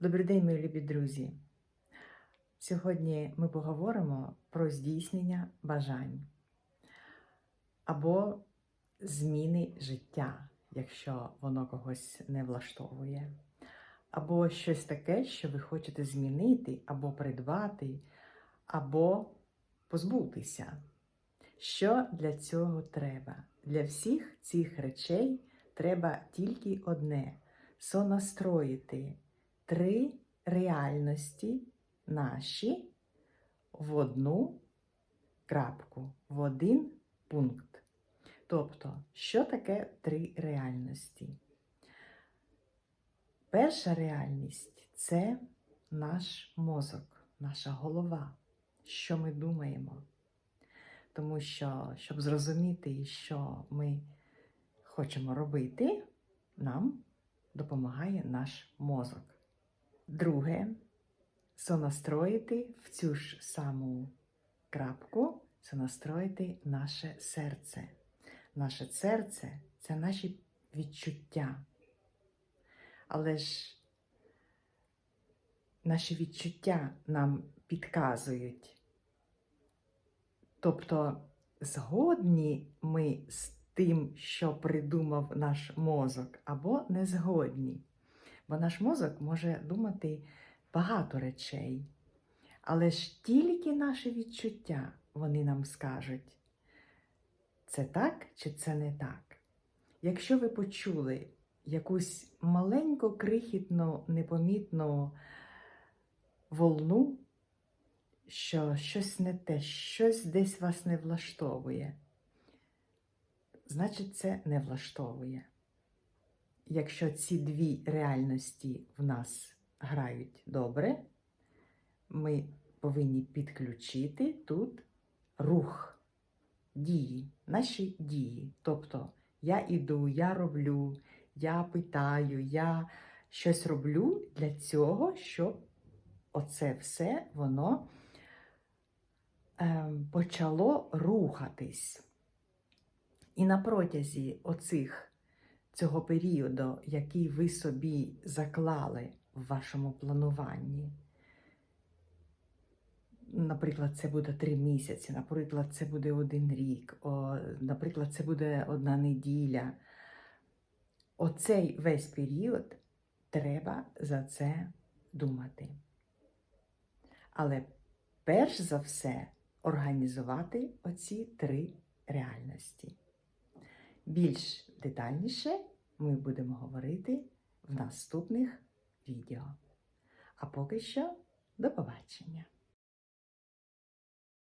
Добрий день, мої любі друзі. Сьогодні ми поговоримо про здійснення бажань або зміни життя, якщо воно когось не влаштовує, або щось таке, що ви хочете змінити, або придбати, або позбутися. Що для цього треба? Для всіх цих речей треба тільки одне сонастроїти три реальності наші в одну крапку, в один пункт. Тобто, що таке три реальності? Перша реальність це наш мозок, наша голова, що ми думаємо. Тому що, щоб зрозуміти, що ми хочемо робити, нам допомагає наш мозок. Друге, сонастроїти в цю ж саму крапку, сонастроїти наше серце. Наше серце це наші відчуття. Але ж наші відчуття нам підказують. Тобто, згодні ми з тим, що придумав наш мозок, або не згодні. Бо наш мозок може думати багато речей. Але ж тільки наші відчуття вони нам скажуть, це так чи це не так. Якщо ви почули якусь маленьку, крихітну, непомітну волну, що щось не те, щось десь вас не влаштовує, значить, це не влаштовує якщо ці дві реальності в нас грають добре, ми повинні підключити тут рух дії, наші дії. Тобто я іду, я роблю, я питаю, я щось роблю для цього, щоб оце все воно е, почало рухатись. І на протязі оцих цього періоду, який ви собі заклали в вашому плануванні. Наприклад, це буде три місяці, наприклад, це буде один рік, о, наприклад, це буде одна неділя. Оцей весь період треба за це думати. Але перш за все організувати оці три реальності. Більш детальніше ми будемо говорити в наступних відео. А поки що, до побачення!